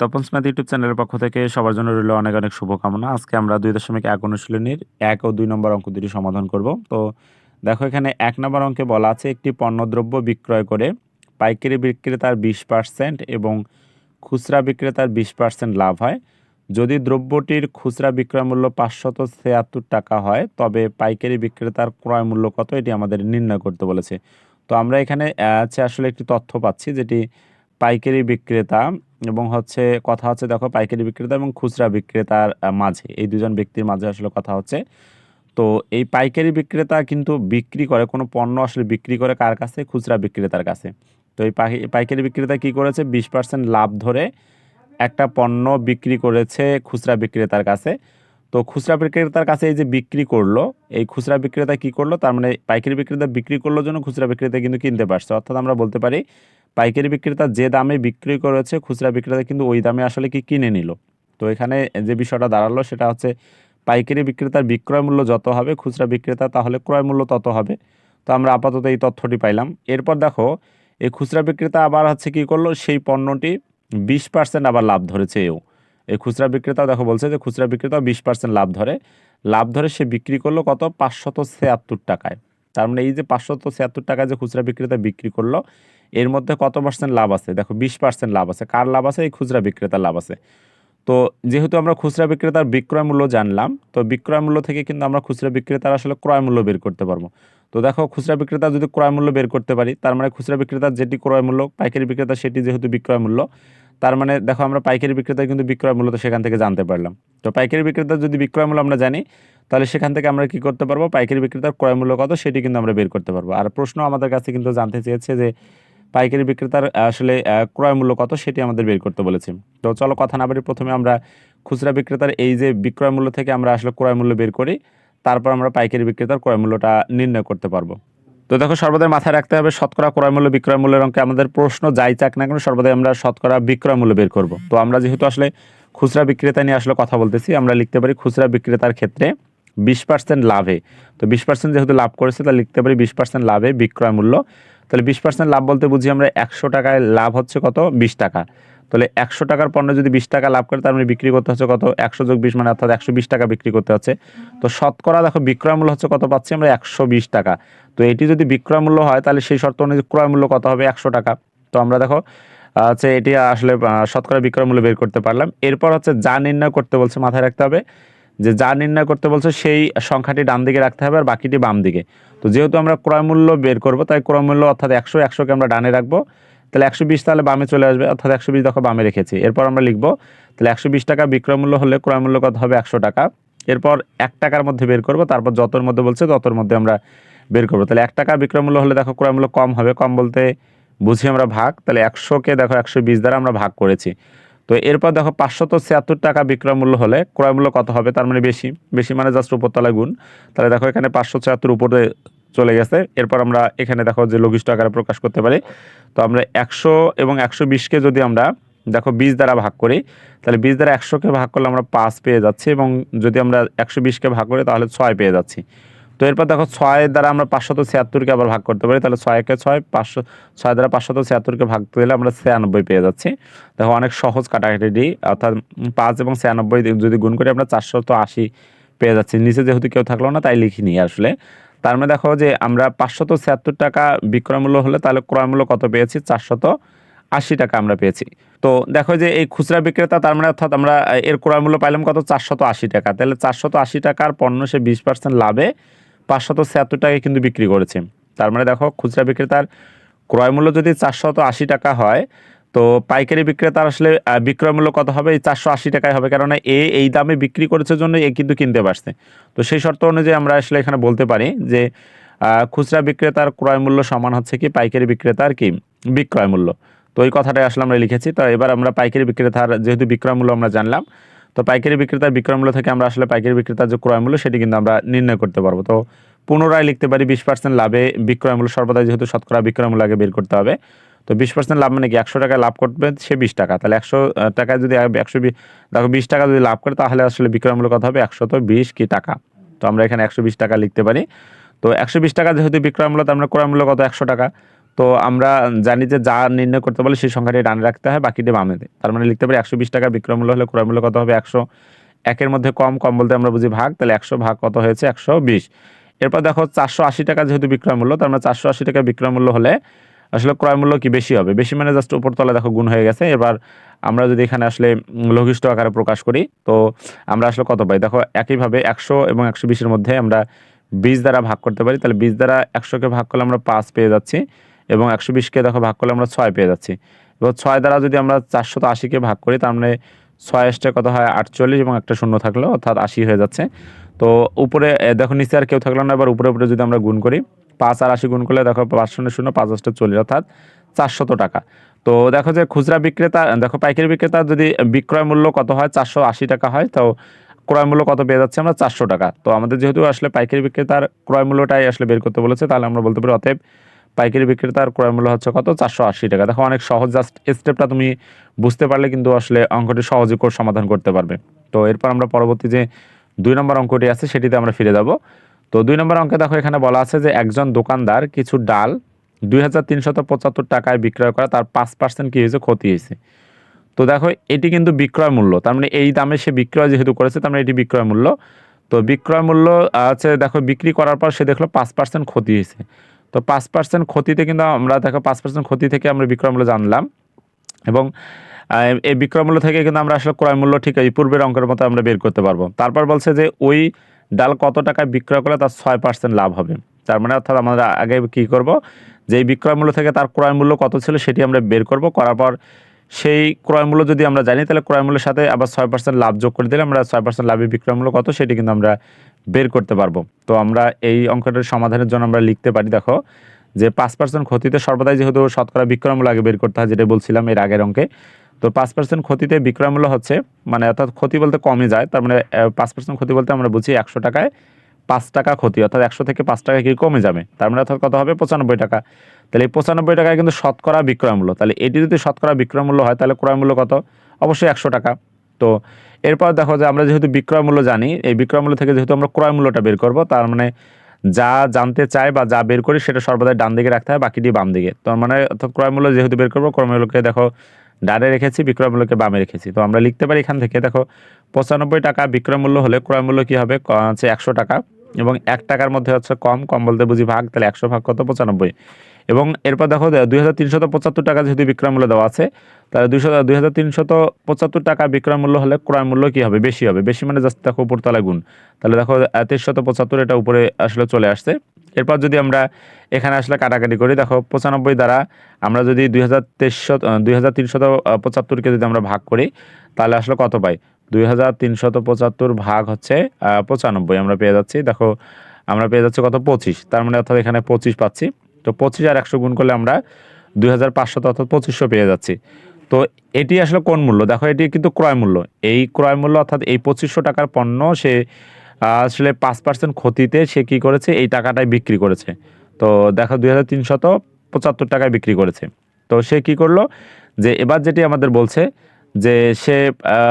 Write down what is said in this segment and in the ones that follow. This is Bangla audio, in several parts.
তপন স্ম্যাথ ইউটিউব চ্যানেলের পক্ষ থেকে সবার জন্য রইল অনেক অনেক শুভকামনা। আজকে আমরা দুই দশমিক এক অনুশীলনীর এক ও দুই নম্বর অঙ্ক দুটি সমাধান করব। তো দেখো এখানে এক নম্বর অঙ্কে বলা আছে, একটি পণ্যদ্রব্য বিক্রয় করে পাইকারি বিক্রেতার বিশ পার্সেন্ট এবং খুচরা বিক্রেতার বিশ পার্সেন্ট লাভ হয়। যদি দ্রব্যটির খুচরা বিক্রয় মূল্য পাঁচশত ছিয়াত্তর টাকা হয়, তবে পাইকারি বিক্রেতার ক্রয় মূল্য কত? এটি আমাদের নির্ণয় করতে বলেছে। তো আমরা এখানে হচ্ছে আসলে একটি তথ্য পাচ্ছি যেটি পাইকারি বিক্রেতা এবং হচ্ছে কথা হচ্ছে, দেখো, পাইকারি বিক্রেতা এবং খুচরা বিক্রেতার মাঝে। এই দুজন ব্যক্তির মাঝে আসলে কথা হচ্ছে। তো এই পাইকারি বিক্রেতা কিন্তু বিক্রি করে, কোনো পণ্য আসলে বিক্রি করে কার কাছে খুচরা বিক্রেতার কাছে। তো এই পাইকারি বিক্রেতা কি করেছে? বিশ পার্সেন্ট লাভ ধরে একটা পণ্য বিক্রি করেছে খুচরা বিক্রেতার কাছে। তো খুচরা বিক্রেতার কাছে এই যে বিক্রি করল, এই খুচরা বিক্রেতা কি করল? তার মানে পাইকারি বিক্রেতা বিক্রি করল জন্য খুচরা বিক্রেতা কিন্তু কিনতে পারছে। অর্থাৎ আমরা বলতে পারি পাইকারি বিক্রেতা যে দামে বিক্রি করেছে খুচরা বিক্রেতা কিন্তু ওই দামে আসলে কি কিনে নিল? তো এখানে যে বিষয়টা দাঁড়াল সেটা হচ্ছে পাইকারি বিক্রেতার বিক্রয় মূল্য যত হবে, খুচরা বিক্রেতা তাহলে ক্রয় মূল্য তত হবে। তো আমরা আপাতত এই তথ্যটি পাইলাম। এরপর দেখো, এই খুচরা বিক্রেতা আবার হচ্ছে কি করল? সেই পণ্যটি বিশ পার্সেন্ট আবার লাভ ধরেছে এও। এই খুচরা বিক্রেতাও দেখো বলছে যে খুচরা বিক্রেতাও বিশ পার্সেন্ট লাভ ধরে। লাভ ধরে সে বিক্রি করল কত? পাঁচশত ছিয়াত্তর টাকায়। তার মানে এই যে পাঁচশত ছিয়াত্তর টাকা যে খুচরা বিক্রেতা বিক্রি করল, এর মধ্যে কত পার্সেন্ট লাভ আছে? দেখো, বিশ পার্সেন্ট লাভ আছে। কার লাভ আছে? এই খুচরা বিক্রেতার লাভ আছে। তো যেহেতু আমরা খুচরা বিক্রেতার বিক্রয় মূল্য জানলাম, তো বিক্রয় মূল্য থেকে কিন্তু আমরা খুচরা বিক্রেতার আসলে ক্রয় মূল্য বের করতে পারব। তো দেখো, খুচরা বিক্রেতা যদি ক্রয় মূল্য বের করতে পারি, তার মানে খুচরা বিক্রেতার যেটি ক্রয় মূল্য, পাইকারি বিক্রেতা সেটি যেহেতু বিক্রয় মূল্য তার মানে দেখো আমরা পাইকারি বিক্রেতার কিন্তু বিক্রয় মূল্য সেখান থেকে জানতে পারলাম। তো পাইকারি বিক্রেতার যদি বিক্রয় মূল্য আমরা জানি, তাহলে সেখান থেকে আমরা কি করতে পারব? পাইকারি বিক্রেতার ক্রয় মূল্য কত সেটি কিন্তু আমরা বের করতে পারব। আর প্রশ্ন আমাদের কাছে কিন্তু জানতে চেয়েছে যে পাইকারি বিক্রেতার আসলে ক্রয় মূল্য কত সেটি আমাদের বের করতে বলেছে। তো চলো কথা না বাড়ি প্রথমে আমরা খুচরা বিক্রেতার এই যে বিক্রয় মূল্য থেকে আমরা আসলে ক্রয় মূল্য বের করি, তারপর আমরা পাইকারি বিক্রেতার ক্রয় মূল্যটা নির্ণয় করতে পারব। তো দেখো, সর্বদাই মাথায় রাখতে হবে, শতকরা ক্রয় মূল্য, বিক্রয় মূল্যের অঙ্কে আমাদের প্রশ্ন যাই চাক না কেন, সর্বদাই আমরা শতকরা বিক্রয় মূল্য বের করব। তো আমরা যেহেতু আসলে খুচরা বিক্রেতা নিয়ে আসলে কথা বলতেছি, আমরা লিখতে পারি খুচরা বিক্রেতার ক্ষেত্রে বিশ পার্সেন্ট লাভে। তো বিশ পার্সেন্ট যেহেতু লাভ করেছে, তাহলে লিখতে পারি বিশ পার্সেন্ট লাভে বিক্রয় মূল্য। তাহলে বিশ পার্সেন্ট লাভ বলতে বুঝি আমরা একশো টাকায় লাভ হচ্ছে কত? বিশ টাকা। তাহলে একশো টাকার পণ্য যদি বিশ টাকা লাভ করে, তার মানে বিক্রি করতে হচ্ছে কত? একশো যোগ বিশ মানে অর্থাৎ একশো বিশ টাকা বিক্রি করতে হচ্ছে। তো শতকরা দেখো বিক্রয় মূল্য হচ্ছে কত পাচ্ছি আমরা? একশো বিশ টাকা। তো এটি যদি বিক্রয় মূল্য হয়, তাহলে সেই শর্ত অনুযায়ী ক্রয় মূল্য কত হবে? একশো টাকা। তো আমরা দেখো হচ্ছে এটি আসলে শতকরা বিক্রয় মূল্য বের করতে পারলাম। এরপর হচ্ছে যা নির্ণয় করতে বলছে মাথায় রাখতে হবে, যে যা নির্ণয় করতে বলছে সেই সংখ্যাটি ডান দিকে রাখতে হবে আর বাকিটি বাম দিকে। তো যেহেতু আমরা ক্রয় মূল্য বের করব, তাই ক্রয় মূল্য অর্থাৎ একশো, একশোকে আমরা ডানে রাখব। তাহলে একশো বিশ তাহলে বামে চলে আসবে, অর্থাৎ একশো বিশ দেখো বামে রেখেছি। এরপর আমরা লিখব, তাহলে একশো বিশ টাকা বিক্রয় মূল্য হলে ক্রয় মূল্য কত হবে? একশো টাকা। এরপর এক টাকার মধ্যে বের করব, তারপর যতর মধ্যে বলছে ততর মধ্যে আমরা বের করব। তাহলে এক টাকা বিক্রয় মূল্য হলে দেখো ক্রয় মূল্য কম হবে, কম বলতে বুঝি আমরা ভাগ। তাহলে একশোকে দেখো একশো বিশ দ্বারা আমরা ভাগ করেছি। তো এরপর দেখো পাঁচশত ছিয়াত্তর টাকা বিক্রয় মূল্য হলে ক্রয় মূল্য কত হবে? তার মানে বেশি। বেশি মানে জাস্ট উপরতলায় গুণ। তাহলে দেখো এখানে পাঁচশো ছিয়াত্তর উপরে চলে গেছে। এরপর আমরা এখানে দেখো যে লঘিষ্ঠ আকারে প্রকাশ করতে পারি। আমরা একশো এবং একশো বিশকে যদি আমরা দেখো বিশ দ্বারা ভাগ করি, তাহলে বিশ দ্বারা একশোকে ভাগ করলে আমরা পাঁচ পেয়ে যাচ্ছি এবং যদি আমরা একশো বিশকে ভাগ করি তাহলে ছয় পেয়ে যাচ্ছি। তো এরপর দেখো ছয় দ্বারা আমরা পাঁচশত ছিয়াত্তরকে আবার ভাগ করতে পারি, তাহলে ছয়কে ছয়, পাঁচশো, ছয় দ্বারা পাঁচশত ছিয়াত্তরকে ভাগ দিলে আমরা ছিয়ানব্বই পেয়ে যাচ্ছি। দেখো অনেক সহজ কাটাকাটি অর্থাৎ পাঁচ এবং ছিয়ানব্বই যদি গুণ করি আমরা চারশত আশি পেয়ে যাচ্ছি। নিচে যেহেতু কেউ থাকল না, তাই লিখিনি আসলে। তার মানে দেখো যে আমরা পাঁচশত ছিয়াত্তর টাকা বিক্রয় মূল্য হলে তাহলে ক্রয় মূল্য কত পেয়েছি? চারশত আশি টাকা আমরা পেয়েছি। তো দেখো যে এই খুচরা বিক্রেতা, তার মানে অর্থাৎ আমরা এর ক্রয় মূল্য পাইলাম কত? চারশত আশি টাকা। তাহলে চারশত আশি টাকার পণ্য সে বিশ পার্সেন্ট লাভে পাঁচশত ছিয়াত্তর টাকায় কিন্তু বিক্রি করেছে। তার মানে দেখো খুচরা বিক্রেতার ক্রয় মূল্য যদি চারশত আশি টাকা হয় তো পাইকারি বিক্রেতার আসলে বিক্রয় মূল্য কত হবে? এই চারশো আশি টাকায় হবে। কারণ এ, এই দামে বিক্রি করেছে জন্য এ কিন্তু কিনতে পারছে। তো সেই শর্ত অনুযায়ী আমরা আসলে এখানে বলতে পারি যে খুচরা বিক্রেতার ক্রয় মূল্য সমান হচ্ছে কি পাইকারি বিক্রেতার কি বিক্রয় মূল্য। তো এই কথাটাই আসলে আমরা লিখেছি। তো এবার আমরা পাইকারি বিক্রেতার যেহেতু বিক্রয় মূল্য আমরা জানলাম, তো পাইকারি বিক্রেতার বিক্রয় মূল্য থেকে আমরা আসলে পাইকারি বিক্রেতার যে ক্রয় মূল্য সেটি কিন্তু আমরা নির্ণয় করতে পারব। তো পুনরায় লিখতে পারি বিশ পার্সেন্ট লাভে বিক্রয় মূল্য, সর্বদা যেহেতু শতকরা বিক্রয় মূল্য আগে বের করতে হবে। তো বিশ পার্সেন্ট লাভ মানে কি? একশো টাকা লাভ করবে সে বিশ টাকা। তাহলে একশো টাকায় যদি একশো দেখো বিশ টাকা যদি লাভ করে তাহলে আসলে বিক্রয় মূল্য হবে? তো বিশ কি টাকা? তো আমরা এখানে একশো বিশ টাকা লিখতে পারি। তো একশো বিশ টাকা যেহেতু বিক্রয় মূল্য তো আমরা ক্রয় মূল্য কত? একশো টাকা। তো আমরা জানি যে যা নির্ণয় করতে বলে সেই সংখ্যাটি ডানে রাখতে হয়, বাকিটি বামে দেয়। তার মানে লিখতে পারি একশো বিশ টাকা বিক্রয় মূল্য হলে ক্রয় মূল্য কত হবে? একশো। একের মধ্যে কম কম বলতে আমরা বুঝি ভাগ। তাহলে একশো ভাগ কত হয়েছে? একশো বিশ। এরপর দেখো চারশো আশি টাকা যেহেতু বিক্রয় মূল্য তার মানে চারশো আশি টাকা বিক্রয় মূল্য হলে আসলে ক্রয় মূল্য কি বেশি হবে? বেশি মানে জাস্ট উপর তলা দেখো গুণ হয়ে গেছে। এবার আমরা যদি এখানে আসলে লঘিষ্ঠ আকারে প্রকাশ করি, তো আমরা আসলে কত পাই? দেখো একইভাবে একশো এবং একশো বিশের মধ্যে আমরা বিশ দ্বারা ভাগ করতে পারি। তাহলে বিশ দ্বারা একশোকে ভাগ করলে আমরা পাঁচ পেয়ে যাচ্ছি এবং একশো বিশকে দেখো ভাগ করলে আমরা ছয় পেয়ে যাচ্ছি। এবার ছয় দ্বারা যদি আমরা চারশো আশিকে ভাগ করি, তার মানে ছয় কত হয় আটচল্লিশ এবং একটা শূন্য থাকল, অর্থাৎ আশি হয়ে যাচ্ছে। তো উপরে দেখো নিচে আর কেউ থাকল না, এবার উপরে উপরে যদি আমরা গুণ করি, পাঁচ আর আশি গুণ করলে দেখো পাঁচ শূন্য শূন্য, পাঁচ আটটা চল্লিশ, অর্থাৎ চারশত টাকা। তো দেখো যে খুচরা বিক্রেতা, দেখো পাইকারি বিক্রেতা যদি বিক্রয় মূল্য কত হয়, চারশো আশি টাকা হয়, তো ক্রয় মূল্য কত পেয়ে যাচ্ছে আমরা চারশো টাকা। তো আমাদের যেহেতু আসলে পাইকারি বিক্রেতার ক্রয় মূল্যটাই আসলে বের করতে বলেছে, তাহলে আমরা বলতে পারি অতএব পাইকারি বিক্রেতার ক্রয় মূল্য হচ্ছে কত? চারশো আশি টাকা। দেখো, অনেক সহজ জাস্ট স্টেপটা তুমি বুঝতে পারলে কিন্তু আসলে অঙ্কটি সহজে করে সমাধান করতে পারবে। তো এরপর আমরা পরবর্তী যে দুই নম্বর অঙ্কটি আছে, সেটিতে আমরা ফিরে যাব। তো দুই নম্বর অঙ্কে দেখো, এখানে বলা আছে যে একজন দোকানদার কিছু ডাল দুই হাজার তিনশত পঁচাত্তর টাকায় বিক্রয় করা, তার পাঁচ পার্সেন্ট কী হয়েছে? ক্ষতি হয়েছে। তো দেখো, এটি কিন্তু বিক্রয় মূল্য। তার মানে এই দামে সে বিক্রয় যেহেতু করেছে, তার মানে এটি বিক্রয় মূল্য। তো বিক্রয় মূল্য আছে দেখো, বিক্রি করার পর সে দেখল পাঁচ পার্সেন্ট ক্ষতি হয়েছে। তো পাঁচ পার্সেন্ট ক্ষতিতে কিন্তু আমরা দেখো পাঁচ পার্সেন্ট ক্ষতি থেকে আমরা বিক্রয় মূল্য জানলাম এবং এই বিক্রয় মূল্য থেকে কিন্তু আমরা আসলে ক্রয় মূল্য ঠিক এই পূর্বের অঙ্কের মতো আমরা বের করতে পারব। তারপর বলছে যে ওই ডাল কত টাকায় বিক্রয় করলে তার ছয় পার্সেন্ট লাভ হবে। তার মানে অর্থাৎ আমরা আগে কী করব? যে বিক্রয় মূল্য থেকে তার ক্রয় মূল্য কত ছিল সেটি আমরা বের করব। করার পর সেই ক্রয় মূল্য যদি আমরা জানি, তাহলে ক্রয় মূল্যের সাথে আবার ছয় পার্সেন্ট লাভ যোগ করে দিলে আমরা ছয় পার্সেন্ট লাভের বিক্রয় মূল্য কত সেটি কিন্তু আমরা বের করতে পারব। তো আমরা এই অঙ্কটার সমাধানের জন্য আমরা লিখতে পারি, দেখো, যে পাঁচ পার্সেন্ট ক্ষতিতে সর্বদাই যেহেতু শতকরা বিক্রয় মূল্য আগে বের করতে হয়, যেটা বলছিলাম এর আগের অঙ্কে, তো পাঁচ পার্সেন্ট ক্ষতিতে বিক্রয় মূল্য হচ্ছে মানে অর্থাৎ ক্ষতি বলতে কমে যায়, তার মানে পাঁচ পার্সেন্ট ক্ষতি বলতে আমরা বুঝি একশো টাকায় পাঁচ টাকা ক্ষতি, অর্থাৎ একশো থেকে পাঁচ টাকা কি কমে যাবে, তার মানে অর্থাৎ কত হবে? পঁচানব্বই টাকা। তাহলে এই পঁচানব্বই টাকায় কিন্তু শতকরা বিক্রয় মূল্য, তাহলে এটি যদি শতকরা বিক্রয় মূল্য হয়, তাহলে ক্রয় মূল্য কত? অবশ্যই একশো টাকা। তো এরপর দেখো যে আমরা যেহেতু বিক্রয় মূল্য জানি, এই বিক্রয় মূল্য থেকে যেহেতু আমরা ক্রয় মূল্যটা বের করব, তার মানে যা জানতে চাই বা যা বের করি সেটা সর্বদাই ডান দিকে রাখতে হয় বাকিটি বাম দিকে। তার মানে অর্থাৎ ক্রয় মূল্য যেহেতু বের করব, ক্রয় মূল্যকে দেখো ডানে রেখেছি, বিক্রয় মূল্যকে বামে রেখেছি। তো আমরা লিখতে পারি এখান থেকে, দেখো পঁচানব্বই টাকা বিক্রয় মূল্য হলে ক্রয় মূল্য কী হবে? হচ্ছে একশো টাকা এবং এক টাকার মধ্যে হচ্ছে কম কম বলতে বুঝি ভাগ, তাহলে একশো ভাগ কত? পঁচানব্বই। এবং এরপর দেখো দুই হাজার তিনশত পঁচাত্তর টাকা যেহেতু বিক্রয় মূল্য দেওয়া আছে, তাহলে দুইশো, দুই হাজার তিনশত পঁচাত্তর টাকা বিক্রয় মূল্য হলে ক্রয় মূল্য কী হবে? বেশি হবে। বেশি মানে জাস্ট দেখো উপরতলায় গুণ। তাহলে দেখো তেইশশত পঁচাত্তর এটা উপরে আসলে চলে আসছে। এরপর যদি আমরা এখানে আসলে কাটাকাটি করি, দেখো পঁচানব্বই দ্বারা আমরা যদি দুই হাজার তেইশশো দুই হাজার তিনশত পঁচাত্তরকে যদি আমরা ভাগ করি, তাহলে আসলে কত পাই? দুই হাজার তিনশত পঁচাত্তর ভাগ হচ্ছে পঁচানব্বই। আমরা পেয়ে যাচ্ছি, দেখো, আমরা পেয়ে যাচ্ছি কত? পঁচিশ। তার মানে অর্থাৎ এখানে পঁচিশ পাচ্ছি। তো পঁচিশ আর একশো গুণ করলে আমরা দুই হাজার পাঁচশত অর্থাৎ পঁচিশশো পেয়ে যাচ্ছি। তো এটি আসলে কোন মূল্য? দেখো, এটি কিন্তু ক্রয় মূল্য। এই ক্রয় মূল্য অর্থাৎ এই পঁচিশশো টাকার পণ্য সে, আসলে পাঁচ পার্সেন্ট ক্ষতিতে সে কি করেছে? এই টাকাটাই বিক্রি করেছে। তো দেখো, দুই হাজার তিনশত পঁচাত্তর টাকায় বিক্রি করেছে। তো সে কি করল? যে এবার যেটি আমাদের বলছে যে সে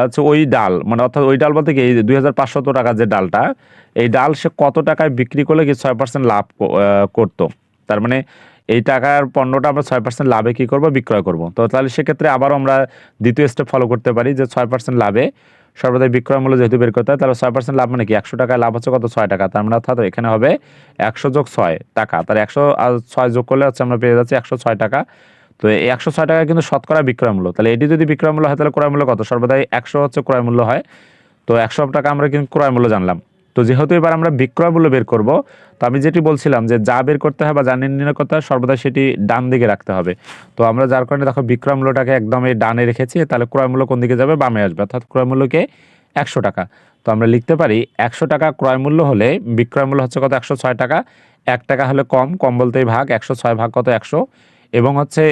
হচ্ছে ওই ডাল মানে অর্থাৎ ওই ডাল বলতে কি? এই দুই হাজার পাঁচশত টাকার যে ডালটা, এই ডাল সে কত টাকায় বিক্রি করলে কি ছয় পার্সেন্ট লাভ করতো? তার মানে এই টাকার পণ্যটা আমরা ছয় পার্সেন্ট লাভে কী করব? বিক্রয় করব। তো তাহলে সেক্ষেত্রে আবারও আমরা দ্বিতীয় স্টেপ ফলো করতে পারি যে ছয় পার্সেন্ট লাভে সর্বদাই বিক্রয় মূল্য যেহেতু বের করতে হয়, তাহলে ছয় পার্সেন্ট লাভ মানে কি? একশো টাকায় লাভ হচ্ছে কত? ছয় টাকা। তার মানে অর্থাৎ এখানে হবে একশো যোগ ছয় টাকা। তার একশো ছয় যোগ করলে হচ্ছে আমরা পেয়ে যাচ্ছি একশো ছয় টাকা। তো এই একশো ছয় টাকা কিন্তু শতকরা বিক্রয় মূল্য। তাহলে এটি যদি বিক্রয় মূল্য হয়, তাহলে ক্রয় মূল্য কত? সর্বদাই একশো হচ্ছে ক্রয় মূল্য হয়। তো একশো টাকা আমরা কিন্তু ক্রয় মূল্য জানলাম। তো যেহেতু এবার আমরা বিক্রয় মূল্য বের করব তো আমি যেটি বলছিলাম যে যা বের করতে হয় বা যা নির্ণয় করতে হয় সর্বদা সেটি ডান দিকে রাখতে হবে। তো আমরা যার কারণে দেখো বিক্রয় মূল্যটাকে একদম এই ডানে রেখেছি তাহলে ক্রয় মূল্য কোন দিকে যাবে? বামে আসবে অর্থাৎ ক্রয় মূল্যকে একশো টাকা। তো আমরা লিখতে পারি একশো টাকা ক্রয় মূল্য হলে বিক্রয় মূল্য হচ্ছে কত? একশো ছয় টাকা। এক টাকা হলে কম কম বলতেই ভাগ একশো ছয় ভাগ কত? একশো। এবং হচ্ছে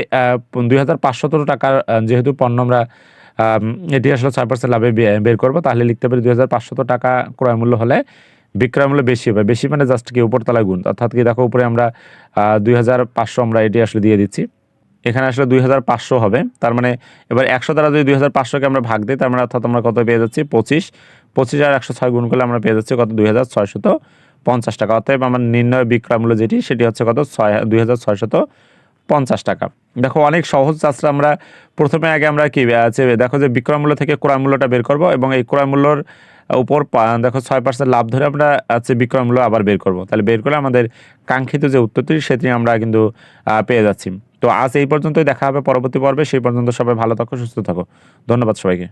দুই হাজার পাঁচশত টাকার যেহেতু পণ্য আমরা আম, এটি আসলে ছয় পার্সেন্ট লাভে বের করব। তাহলে লিখতে পারি দুই হাজার পাঁচশত টাকা ক্রয় মূল্য হলে বিক্রয় মূল্য বেশি হবে। বেশি মানে জাস্ট কি উপরতলায় গুণ। অর্থাৎ কি দেখো উপরে আমরা দুই হাজার পাঁচশো আমরা এটি আসলে দিয়ে দিচ্ছি। এখানে আসলে দুই হাজার পাঁচশো হবে। তার মানে এবার একশো দ্বারা যদি দুই হাজার পাঁচশোকে আমরা ভাগ দিই, তার মানে অর্থাৎ আমরা কত পেয়ে যাচ্ছি? পঁচিশ। পঁচিশ আর একশো ছয় গুণ করলে আমরা পেয়ে যাচ্ছি কত? দুই হাজার ছয়শত পঞ্চাশ টাকা। অতএব আমার নির্ণয় বিক্রয় মূল্য যেটি, সেটি হচ্ছে কত? ছয়, দুই হাজার ছয়শত পঞ্চাশ টাকা। দেখো, অনেক সহজ চাষটা আমরা প্রথমে আগে আমরা কি আছে দেখো যে বিক্রয় মূল্য থেকে ক্রয় মূল্যটা বের করব এবং এই ক্রয় মূল্যর উপর দেখো ছয় পার্সেন্ট লাভ ধরে আমরা আছে বিক্রয় মূল্য আবার বের করব। তাহলে বের করে আমাদের কাঙ্ক্ষিত যে উত্তরটি সেটি আমরা কিন্তু পেয়ে যাচ্ছি। তো আজ এই পর্যন্তই, দেখা হবে পরবর্তী পর্বে। সেই পর্যন্ত সবাই ভালো থাকো, সুস্থ থাকো। ধন্যবাদ সবাইকে।